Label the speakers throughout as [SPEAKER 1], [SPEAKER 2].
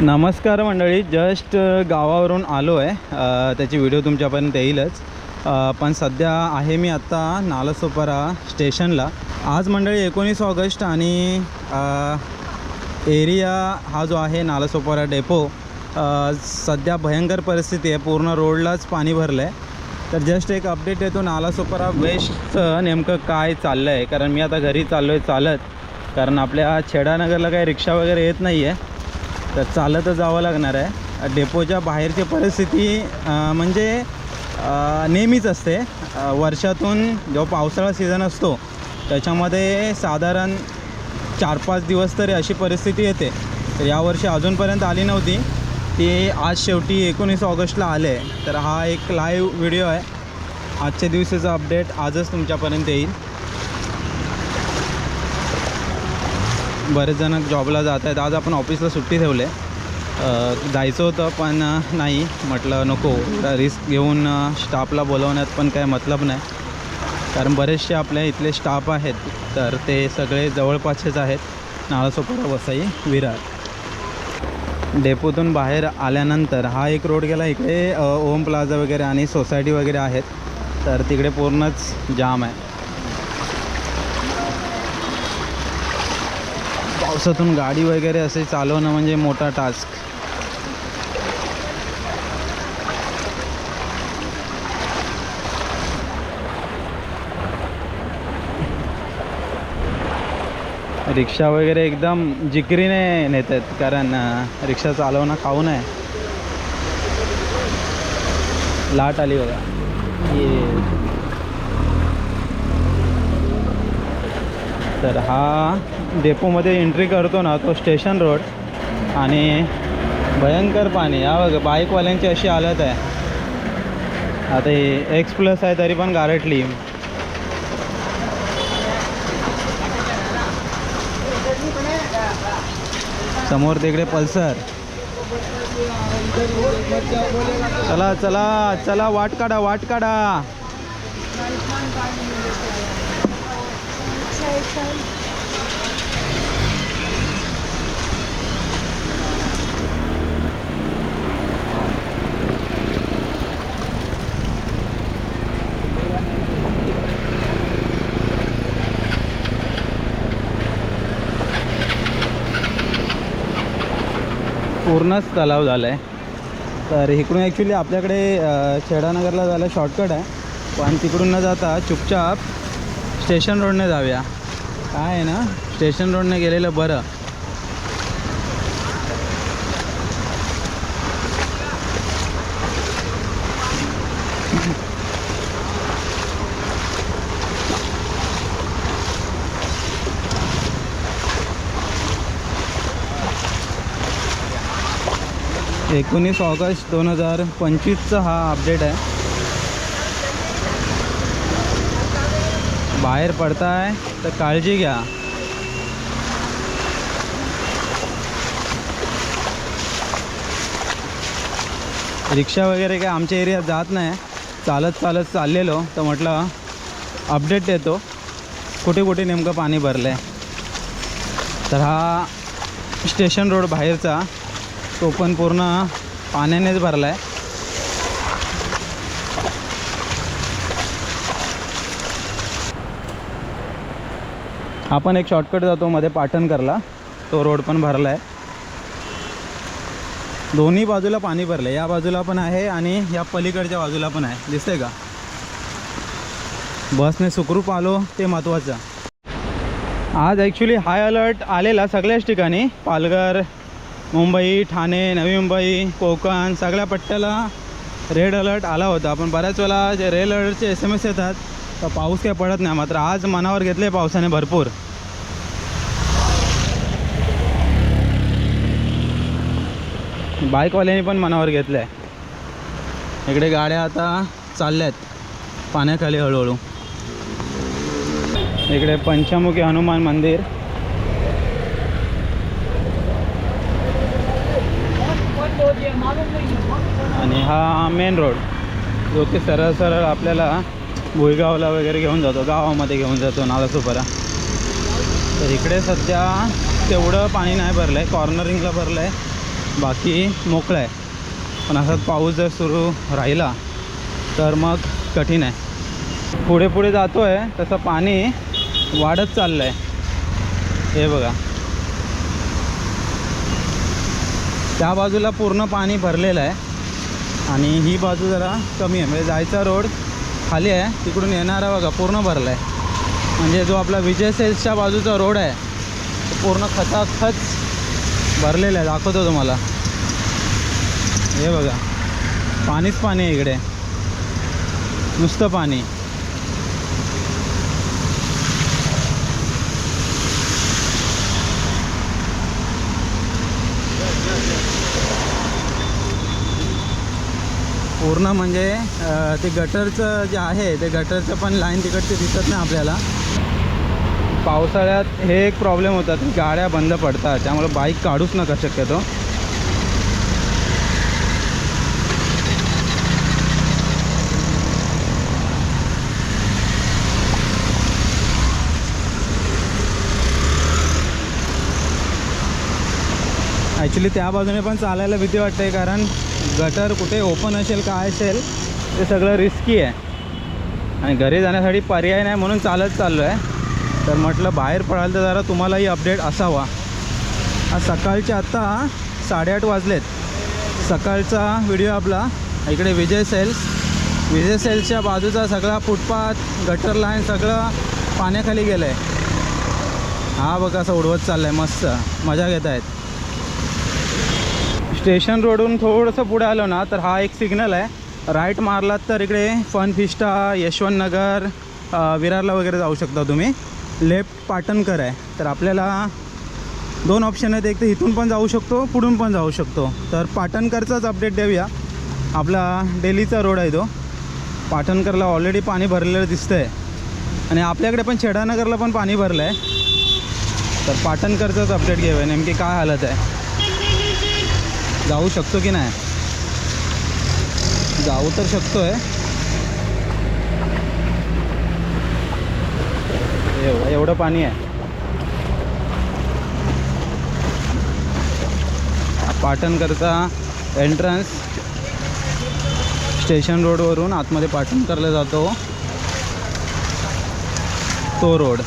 [SPEAKER 1] नमस्कार मंडळी जस्ट गावावरून आलो आहे त्याची व्हिडिओ तुमच्यापर्यंत येईलच. पण सध्या आहे मी आत्ता नालासोपारा स्टेशनला. आज मंडळी एकोणीस ऑगस्ट आणि एरिया हा जो आहे नालासोपारा डेपो सध्या भयंकर परिस्थिती आहे. पूर्ण रोडलाच पाणी भरलं आहे तर जस्ट एक अपडेट येतो नालासोपारा वेस्टचं नेमकं काय चाललं आहे कारण मी आता घरी चाललो आहे चालत. कारण आपल्या छेडानगरला काही रिक्षा वगैरे येत नाही आहे तर चालतच जावं लागणार आहे. डेपोच्या बाहेरची परिस्थिती म्हणजे नेहमीच असते. वर्षातून जेव्हा पावसाळा सीझन असतो त्याच्यामध्ये साधारण चार पाच दिवस तरी अशी परिस्थिती येते. तर यावर्षी अजूनपर्यंत आली नव्हती. ती आज शेवटी एकोणीस ऑगस्टला आले तर हा एक लाईव्ह व्हिडिओ आहे. आजच्या दिवसाचा अपडेट आजच तुमच्यापर्यंत येईल. बरेच जण जॉबला जात आहेत. आज आपण ऑफिसला सुट्टी ठेवले जायचं होतं पण नाही. म्हटलं नको. रिस्क घेऊन स्टाफला बोलवण्यात पण काय मतलब नाही. कारण बरेचसे आपल्या इथले स्टाफ आहेत तर ते सगळे जवळपासचेच आहेत. नाळासोपारा वसई विरार. डेपोतून बाहेर आल्यानंतर हा एक रोड गेला. इकडे ओम प्लाझा वगैरे आणि सोसायटी वगैरे आहेत. तर तिकडे पूर्णच जाम आहे. पावसातून गाडी वगैरे असे चालवणं म्हणजे मोठा टास्क रिक्षा वगैरे एकदम जिकरीने नेतात कारण रिक्षा चालवणं खाऊ नये. लाट आली बघा. ये. तर हा डेपोमध्ये एंट्री करतो ना तो स्टेशन रोड. आणि भयंकर पाणी या बघ बाईकवाल्यांची अशी हालत आहे. आता एक्स प्लस आहे तरी पण गारटली समोर तिकडे पल्सर. चला चला चला वाट काढा वाट काढा. पूर्णच तलाव झाला आहे तर इकडून ॲक्च्युली आपल्याकडे अ, छेडानगरला जायला शॉर्टकट आहे. पण तिकडून न जाता चुपचाप स्टेशन रोडने जाऊया. काय आहे ना? स्टेशन रोडने गेलेलं बरं. एकोणीस ऑगस्ट दोन हजार पंचवीसचा हा अपडेट आहे. बाहेर पडताय तर काळजी घ्या. रिक्षा वगैरे काय आमच्या एरियात जात नाही. चालत चालत चाललेलो तर म्हटलं अपडेट देतो. कुठे कुठे नेमकं पाणी भरलं आहे तर हा स्टेशन रोड बाहेरचा. तो पण पूर्ण पाण्यानेच भरला आहे आपण एक शॉर्टकट जातो मध्ये पाटणकरला. तो रोड पण भरला आहे दोन्ही बाजूला पाणी भरलं या बाजूला पण आहे आणि या पलीकडच्या बाजूला पण आहे. दिसतंय का? बसने सुखरूप आलो ते महत्त्वाचं आज ॲक्च्युली हाय अलर्ट आलेला सगळ्याच ठिकाणी. पालघर मुंबई ठाणे नवी मुंबई कोकण सगळ्या पट्ट्याला रेड अलर्ट आला होता. पण बऱ्याच वेळा जे रेड अलर्टचे एस एम एस येतात तर पाऊस काही पडत नाही. मात्र आज मनावर घेतले पावसाने भरपूर. बाईकवाल्यांनी पण मनावर घेतलं आहे इकडे गाड्या आता चालल्या आहेत पाण्याखाली हळूहळू. इकडे पंचमुखी हनुमान मंदिर. आणि हा मेन रोड जो की सरळ सरळ आपल्याला भुईगावला वगैरे घेऊन जातो गावामध्ये घेऊन जातो नालासोपारा. तर इकडे सध्या तेवढं पाणी नाही भरलं आहे कॉर्नरिंगला भरलं आहे बाकी मोकळं आहे. पण असाच पाऊस जर सुरू राहिला तर मग कठीण आहे. पुढे पुढे जातो आहे तसं पाणी वाढत चाललं आहे हे बघा. त्या बाजूला पूर्ण पाणी भरलेलं आहे. आणि ही बाजू जरा कमी आहे. म्हणजे जायचा रोड खाली आहे. तिकडून येणारा बघा पूर्ण भरला आहे म्हणजे जो आपला विजय सेल्सच्या बाजूचा रोड आहे तो पूर्ण खचाखच भरलेला आहे. दाखवतो तुम्हाला. हे बघा. पाणीच पाणी आहे इकडे. नुसतं पाणी. पूर्ण म्हणजे ते गटरचं जे आहे ते गटरचं पण लाईन तिकडचे दिसत नाही आपल्याला. पावसाळ्यात हे एक प्रॉब्लेम होतात गाड्या बंद पडतात. त्यामुळे बाईक काढूच नका शक्यतो. ॲक्च्युली त्या बाजूने पण चालायला भीती वाटते कारण गटर कुठे ओपन असेल काय असेल ते सगळं रिस्की आहे. आणि घरी जाण्यासाठी पर्याय नाही म्हणून चालत चाललो आहे तर म्हटलं बाहेर पडाल तर जरा तुम्हालाही अपडेट असावा. आज सकाळचे आत्ता साडेआठ वाजलेत. सकाळचा व्हिडिओ आपला इकडे विजय सेल्स. विजय सेल्सच्या बाजूचा सगळा फुटपाथ गटर लाईन सगळं पाण्याखाली गेलं आहे हा बघा असं उडवत चाललं आहे मस्त. मजा घेत आहेत स्टेशन रोडून थोडंसं पुढे आलो ना तर हा एक सिग्नल आहे. राईट मारलात तर इकडे फन फिस्टा यशवंत नगर विरारला वगैरे जाऊ शकता तुम्ही. लेफ्ट पाटणकर आहे. तर आपल्याला दोन ऑप्शन आहेत. एक तर इथून पण जाऊ शकतो पुढून पण जाऊ शकतो. तर पाटणकरचाच अपडेट देऊया. आपला डेलीचा रोड आहे तो. पाटणकरला ऑलरेडी पाणी भरलेलं दिसतं आहे आणि आपल्याकडे पण छेडानगरला पण पाणी भरलं आहे तर पाटणकरचाच अपडेट घेऊया. नेमकी काय हालत आहे. जाऊ शकतो की नाही? जाऊ तर शकतो आहे एवढं एवढं पाणी आहे. पाटणकरचा एंट्रन्स स्टेशन रोडवरून आतमध्ये पाटणकरला जातो. तो रोड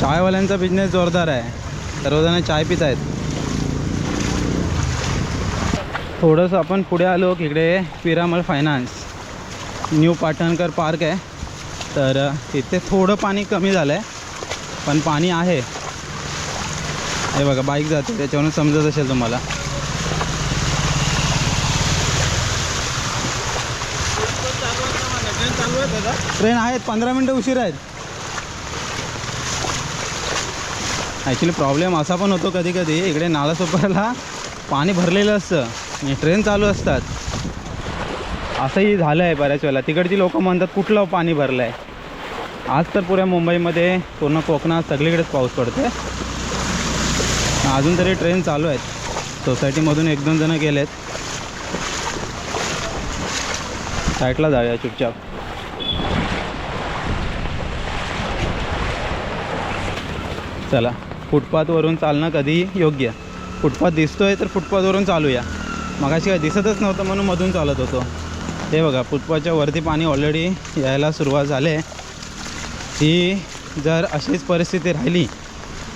[SPEAKER 1] चायवाल्यांचा बिझनेस जोरदार आहे. सर्वजण चाय पित आहेत. थोडंसं आपण पुढे आलो की इकडे Piramal finance new Patankar park आहे. तर इथे थोडं पाणी कमी झालं आहे पण पाणी आहे. हे बघा बाईक जाते त्याच्यावरून समजत असेल तुम्हाला. ट्रेन आहेत पंधरा मिनटं उशीर आहेत. ॲक्च्युली प्रॉब्लेम असा पण होतो कधी कधी इकडे नालासोपाराला पाणी भरलेलं असतं आणि ट्रेन चालू असतात. असंही झालं आहे बऱ्याच वेळेला. तिकडची लोकं म्हणतात कुठलं हो पाणी भरलं आहे आज तर पुऱ्या मुंबईमध्ये पूर्ण कोकणात सगळीकडेच पाऊस पडतो अजून तरी ट्रेन चालू आहेत. सोसायटीमधून एक दोन जणं गेलेत. साईडला जाऊया चुपचाप. चला. फुटपाथवरून चालणं कधी योग्य. फुटपाथ दिसतोय तर फुटपाथवरून चालूया. मगाशी काय दिसतच नव्हतं म्हणून मधून चालत होतो. हे बघा फुटपाथच्या वरती पाणी ऑलरेडी यायला सुरुवात झाली. आहे ही जर अशीच परिस्थिती राहिली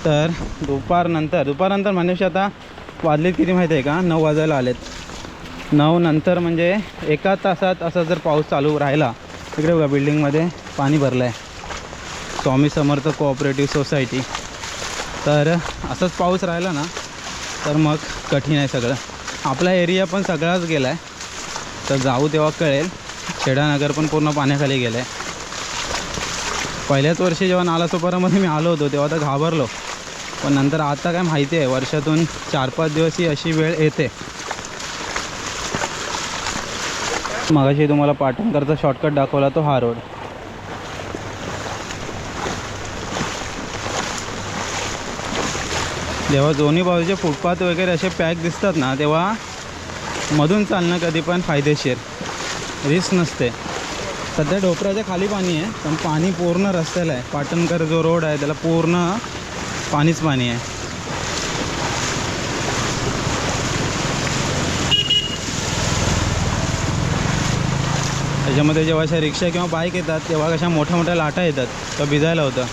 [SPEAKER 1] तर दुपारनंतर दुपारनंतर म्हणजे आता वाजलेत किती माहिती आहे का? नऊ वाजायला आलेत. नऊ नंतर म्हणजे एका तासात असा जर पाऊस चालू राहिला तिकडे बघा बिल्डिंगमध्ये पाणी भरलं आहे स्वामी समर्थ कोऑपरेटिव्ह सोसायटी तर असंच पाऊस राहिला ना तर मग कठीण आहे सगळं. आपला एरिया पण सगळाच गेला आहे तर जाऊ तेव्हा कळेल. खेडानगर पण पूर्ण पाण्याखाली गेलं आहे पहिल्याच वर्षी जेव्हा नालासोपारामध्ये मी आलो होतो तेव्हा तर घाबरलो. पण नंतर आता काय माहिती आहे वर्षातून चार पाच दिवस ही अशी वेळ येते. मगाशी तुम्हाला पाटणकरचा शॉर्टकट दाखवला तो हा रोड जेव्हा दोन्ही बाजूचे फुटपाथ वगैरे असे पॅक दिसतात ना तेव्हा मधून चालणं कधी पण फायदेशीर. रिस्क नसते. सध्या डोपराच्या खाली पाणी आहे पण पाणी पूर्ण रस्त्याला आहे. पाटणकर जो रोड आहे त्याला पूर्ण पाणीच पाणी आहे. त्याच्यामध्ये जेव्हा अशा रिक्षा किंवा बाईक येतात तेव्हा कशा मोठ्या मोठ्या लाटा येतात. तर भिजायला होतं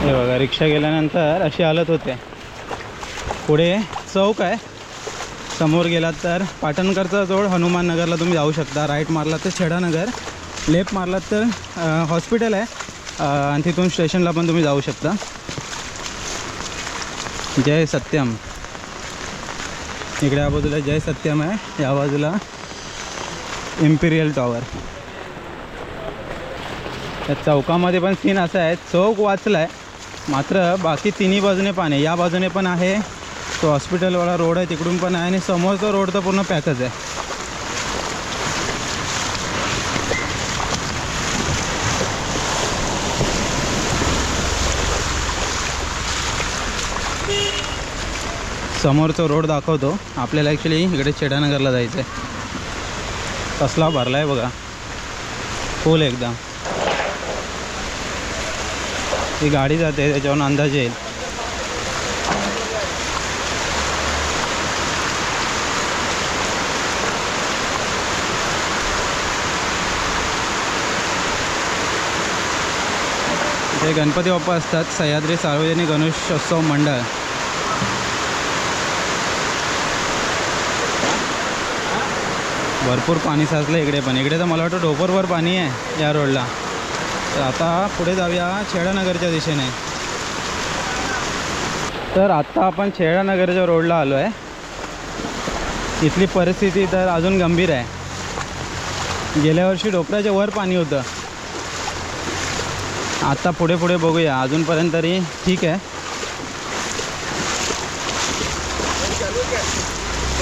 [SPEAKER 1] हे बघा रिक्षा गेल्यानंतर अशी हालत होते. पुढे चौक आहे. समोर गेलात तर पाटणकरचा जोड हनुमान नगरला तुम्ही जाऊ शकता. राईट मारलात तर छेडानगर लेफ्ट मारलात तर हॉस्पिटल आहे. आणि तिथून स्टेशनला पण तुम्ही जाऊ शकता. जय सत्यम. इकडे या बाजूला जय सत्यम आहे. या बाजूला इम्पिरियल टॉवर या चौकामध्ये पण सीन असा आहे. चौक वाचला आहे मात्र बाकी तिन्ही बाजूने पाणी आहे. या बाजूने पण आहे. तो हॉस्पिटलवाला रोड आहे तिकडून पण आहे आणि समोरचा रोड तर पूर्ण पॅकच आहे. समोरचा रोड दाखवतो. आपल्याला ॲक्च्युली इकडे चेडानगरला जायचं आहे कसला भरला आहे बघा. फुल एकदम. ही गाडी जाते त्याच्यावरून अंदाज येईल. ते गणपती बाप्पा असतात सह्याद्री सार्वजनिक गणेशोत्सव मंडळ. भरपूर पाणी साचलं इकडे पण. इकडे तर मला वाटतं डोपरवर पाणी आहे या रोडला तर आता पुढे जाऊया छेडानगरच्या दिशेने. तर आत्ता आपण छेडानगरच्या रोडला आलो आहे. इथली परिस्थिती तर अजून गंभीर आहे. गेल्या वर्षी डोपऱ्याच्या वर पाणी होतं. आता पुढे पुढे बघूया. अजूनपर्यंत तरी ठीक आहे.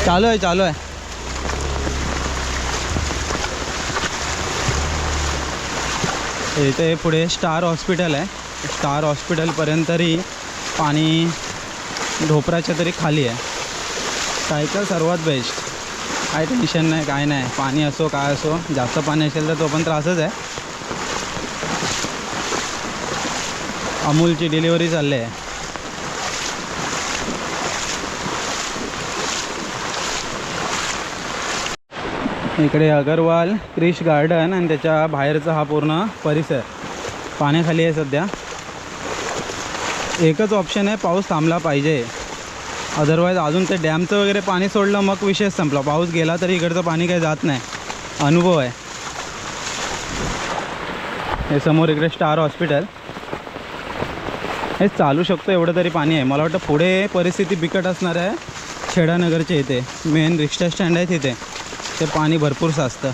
[SPEAKER 1] चालू आहे चालू आहे. इथे पुढे स्टार हॉस्पिटल आहे. स्टार हॉस्पिटलपर्यंत तरी पाणी ढोपराच्या तरी खाली आहे. सायकल सर्वात बेस्ट. काय टेन्शन नाही काय नाही. पाणी असो काय असो जास्त पाणी असेल तर तो पण त्रासच आहे. अमूलची डिलिव्हरी चालली आहे. इकडे अगरवाल क्रिश गार्डन आणि त्याच्या बाहेरचा हा पूर्ण परिसर. पाण्याखाली आहे सध्या. एकच ऑप्शन आहे पाऊस थांबला पाहिजे. अदरवाईज अजून ते डॅमचं वगैरे पाणी सोडलं मग विषय संपला. पाऊस गेला तरी इकडचं पाणी काही जात नाही. अनुभव आहे. हे समोर इकडे स्टार हॉस्पिटल. हे चालू शकतो एवढं तरी पाणी आहे. मला वाटतं पुढे परिस्थिती बिकट असणार आहे. छेडानगरच्या इथे. मेन रिक्षा स्टँड आहे तिथे. ते पाणी भरपूर साचतं.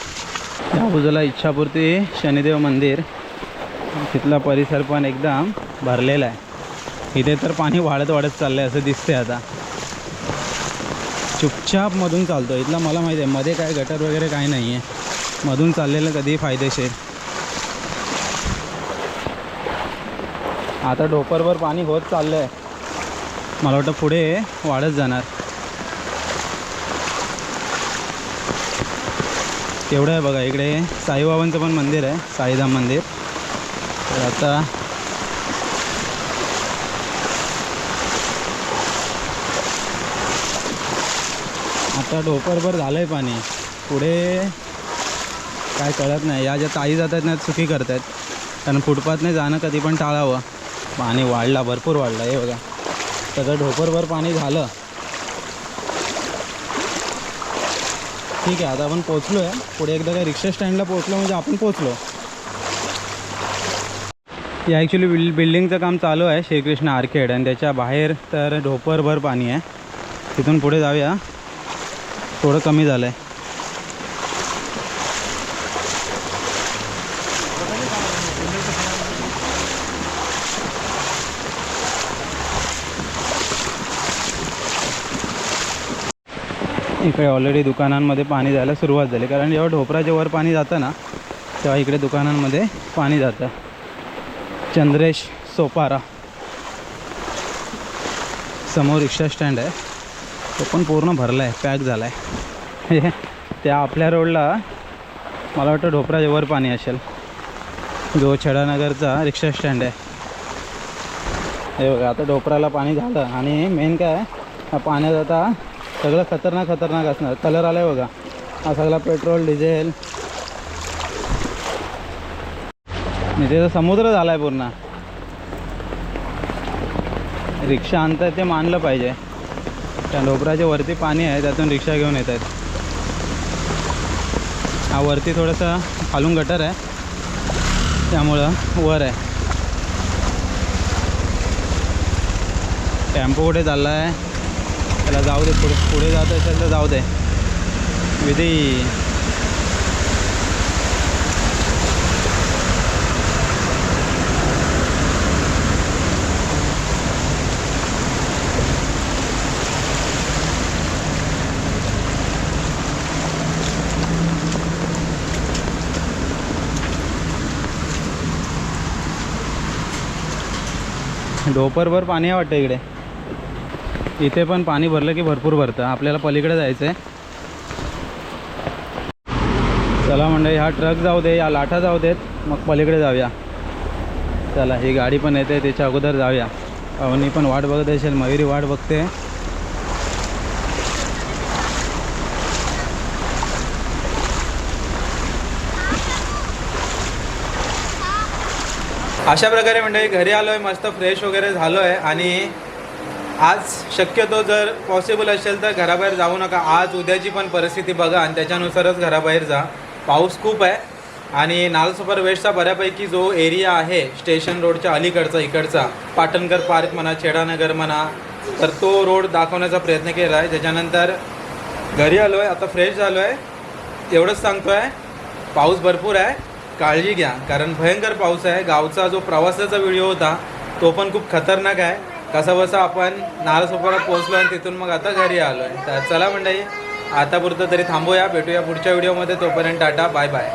[SPEAKER 1] त्या बाजूला इच्छापूर्ती शनिदेव मंदिर. तिथला परिसर पण एकदम भरलेला आहे. इथे तर पाणी वाढत वाढत चाललं आहे असं दिसतंय आता. चुपचाप मधून चालतो इथला मला माहिती आहे मध्ये काय गटर वगैरे काय नाही आहे मधून चाललेलं कधीही फायदेशीर. आता डोपरवर पाणी होत चाललं आहे मला वाटतं पुढे वाढत जाणार. तेवढं आहे बघा इकडे साईबाबांचं पण मंदिर आहे साईधाम मंदिर. तर आता आता डोपरभर झालं आहे पाणी. पुढे काय कळत नाही. या ज्या ताई जात आहेत ना चुकी करत आहेत कारण फुटपाथने जाणं कधी पण टाळावं. पाणी वाढला भरपूर वाढलं हे बघा. सगळं ढोपरभर पाणी झालं. ठीक आहे आता आपण पोचलो आहे पुढे एकदा काय रिक्षा स्टँडला पोचलो म्हणजे आपण पोचलो या ॲक्च्युली बिल बिल्डिंगचं काम चालू आहे श्रीकृष्ण आर्केड आणि त्याच्या बाहेर तर ढोपरभर पाणी आहे. तिथून पुढे जाऊया. थोडं कमी झालं आहे इकडे ऑलरेडी दुकानांमध्ये पाणी जायला सुरुवात झाली. कारण जेव्हा ढोपराच्या वर पाणी जातं ना तेव्हा इकडे दुकानांमध्ये पाणी जातं. चंद्रेश सोपारा. समोर रिक्षा स्टँड आहे. तो पण पूर्ण भरला आहे पॅक झाला आहे त्या आपल्या रोडला मला वाटतं ढोपराच्या वर पाणी असेल. जो छडानगरचा रिक्षा स्टँड आहे. हे बघा आता ढोपराला पाणी झालं. आणि मेन काय पाण्यात आता सगळं खतरनाक खतरनाक असणार. कलर आलाय बघा. हा सगळा पेट्रोल डिझेल इथे तर समुद्र झालाय पूर्ण. रिक्षा आणतात ते मानलं पाहिजे. त्या डोपराच्या वरती पाणी आहे त्यातून रिक्षा घेऊन येत आहेत. हा वरती थोडंसं खालून गटर आहे. त्यामुळं वर आहे. टेम्पो कुठे चालला आहे त्याला जाऊ दे पुढे. पुढे जात असेल तर जाऊ दे. विधी. डोपरभर पाणी आहे वाटतं इकडे. इथे पण पाणी भरलं की भरपूर भरतं. आपल्याला पलीकडे जायचं आहे चला म्हणजे हा ट्रक जाऊ दे या लाटा जाऊ देत. मग पलीकडे जाऊया. चला ही गाडी पण येते त्याच्या अगोदर जाऊया. अवनी पण वाट बघत असेल मयुरी वाट बघते. अशा प्रकारे म्हणजे घरी आलो आहे मस्त फ्रेश वगैरे झालो आहे आणि आज शक्यतो जर पॉसिबल असेल तर घराबाहेर जाऊ नका. आज उद्याची पण परिस्थिती बघा आणि त्याच्यानुसारच घराबाहेर जा. पाऊस खूप आहे आणि नालसोपर वेस्टचा बऱ्यापैकी जो एरिया आहे स्टेशन रोडच्या अलीकडचा इकडचा पाटणकर पार्क म्हणा छेडानगर म्हणा तर तो रोड दाखवण्याचा प्रयत्न केला आहे. त्याच्यानंतर घरी आलो आहे आता फ्रेश झालो आहे एवढंच सांगतो आहे पाऊस भरपूर आहे. काळजी घ्या कारण भयंकर पाऊस आहे. गावचा जो प्रवासाचा व्हिडिओ होता तो पण खूप खतरनाक आहे. कसं बसं आपण नारसोपारा पोहोचलो आणि तिथून मग आता घरी आलो आहे तर चला मंडळी आतापुरतं तरी थांबूया. भेटूया पुढच्या व्हिडिओमध्ये. तोपर्यंत टाटा बाय बाय